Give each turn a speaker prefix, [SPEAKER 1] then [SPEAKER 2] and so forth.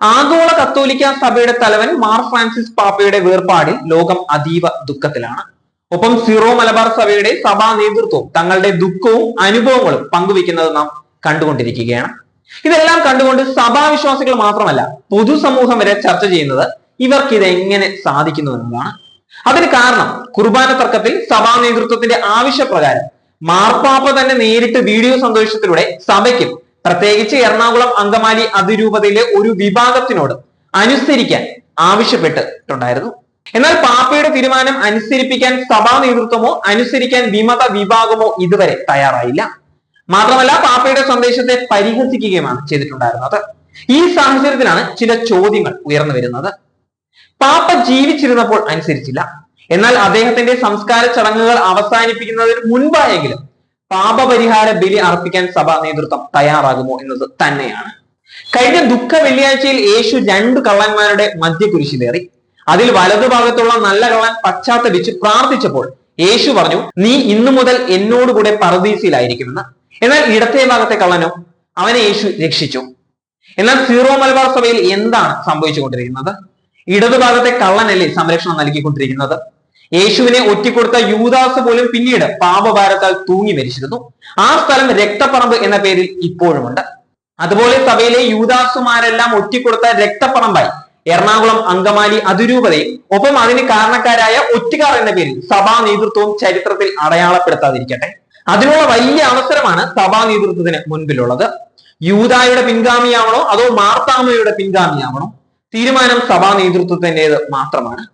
[SPEAKER 1] ആഗോള കത്തോലിക്ക സഭയുടെ തലവൻ മാർ ഫ്രാൻസിസ് പാപ്പയുടെ വേർപാടിൽ ലോകം അതീവ ദുഃഖത്തിലാണ്. ഒപ്പം സിറോ മലബാർ സഭയുടെ സഭാ നേതൃത്വവും തങ്ങളുടെ ദുഃഖവും അനുഭവങ്ങളും പങ്കുവെക്കുന്നത് നാം കണ്ടുകൊണ്ടിരിക്കുകയാണ്. ഇതെല്ലാം കണ്ടുകൊണ്ട് സഭാവിശ്വാസികൾ മാത്രമല്ല പൊതുസമൂഹം വരെ ചർച്ച ചെയ്യുന്നത് ഇവർക്ക് എങ്ങനെ സാധിക്കുന്നു എന്നതാണ്. അതിന് കാരണം കുർബാന തർക്കത്തിൽ സഭാ നേതൃത്വത്തിന്റെ ആവശ്യപ്രകാരം മാർപ്പാപ്പ തന്നെ നേരിട്ട് വീഡിയോ സന്ദേശത്തിലൂടെ സഭയ്ക്കും പ്രത്യേകിച്ച് എറണാകുളം അങ്കമാലി അതിരൂപതയിലെ ഒരു വിഭാഗത്തിനോട് അനുസരിക്കാൻ ആവശ്യപ്പെട്ടിട്ടുണ്ടായിരുന്നു. എന്നാൽ പാപ്പയുടെ തീരുമാനം അനുസരിപ്പിക്കാൻ സഭാ നേതൃത്വമോ അനുസരിക്കാൻ വിമത വിഭാഗമോ ഇതുവരെ തയ്യാറായില്ല. മാത്രമല്ല പാപ്പയുടെ സന്ദേശത്തെ പരിഹസിക്കുകയുമാണ് ചെയ്തിട്ടുണ്ടായിരുന്നത്. ഈ സാഹചര്യത്തിലാണ് ചില ചോദ്യങ്ങൾ ഉയർന്നു വരുന്നത്. പാപ്പ ജീവിച്ചിരുന്നപ്പോൾ അനുസരിച്ചില്ല. എന്നാൽ അദ്ദേഹത്തിന്റെ സംസ്കാര ചടങ്ങുകൾ അവസാനിപ്പിക്കുന്നതിന് മുൻപായെങ്കിലും പാപപരിഹാര ബലി അർപ്പിക്കാൻ സഭ നേതൃത്വം തയ്യാറാകുമോ എന്നത് തന്നെയാണ്. കഴിഞ്ഞ ദുഃഖ വെള്ളിയാഴ്ചയിൽ യേശു രണ്ട് കള്ളന്മാരുടെ മധ്യ കുരിശിലേറി അതിൽ വലതുഭാഗത്തുള്ള നല്ല കള്ളൻ പശ്ചാത്തപിച്ച് പ്രാർത്ഥിച്ചപ്പോൾ യേശു പറഞ്ഞു നീ ഇന്നു മുതൽ എന്നോടുകൂടെ പറദീസിലായിരിക്കുമെന്ന് എന്നാൽ ഇടത്തെ ഭാഗത്തെ കള്ളനോ അവനെ യേശു രക്ഷിച്ചു. എന്നാൽ സീറോ മലബാർ സഭയിൽ എന്താണ് സംഭവിച്ചുകൊണ്ടിരിക്കുന്നത്? ഇടതുഭാഗത്തെ കള്ളനല്ലേ സംരക്ഷണം നൽകിക്കൊണ്ടിരിക്കുന്നത്? യേശുവിനെ ഒറ്റിക്കൊടുത്ത യൂദാസ് പോലും പിന്നീട് പാപഭാരത്താൽ തൂങ്ങി മരിച്ചിരുന്നു. ആ സ്ഥലം രക്തപ്പറമ്പ് എന്ന പേരിൽ ഇപ്പോഴുമുണ്ട്. അതുപോലെ സഭയിലെ യൂദാസുമാരെല്ലാം ഒറ്റിക്കൊടുത്ത രക്തപ്പറമ്പായി എറണാകുളം അങ്കമാലി അതിരൂപതയും ഒപ്പം അതിന് കാരണക്കാരായ ഒറ്റുകാർ എന്ന പേരിൽ സഭാ നേതൃത്വവും ചരിത്രത്തിൽ അടയാളപ്പെടുത്താതിരിക്കട്ടെ. അതിനുള്ള വലിയ അവസരമാണ് സഭാ നേതൃത്വത്തിന് മുൻപിലുള്ളത്. യൂതായുടെ പിൻഗാമിയാവണോ അതോ മാർത്താമയുടെ പിൻഗാമിയാവണോ? തീരുമാനം സഭാ നേതൃത്വത്തിന്റെത് മാത്രമാണ്.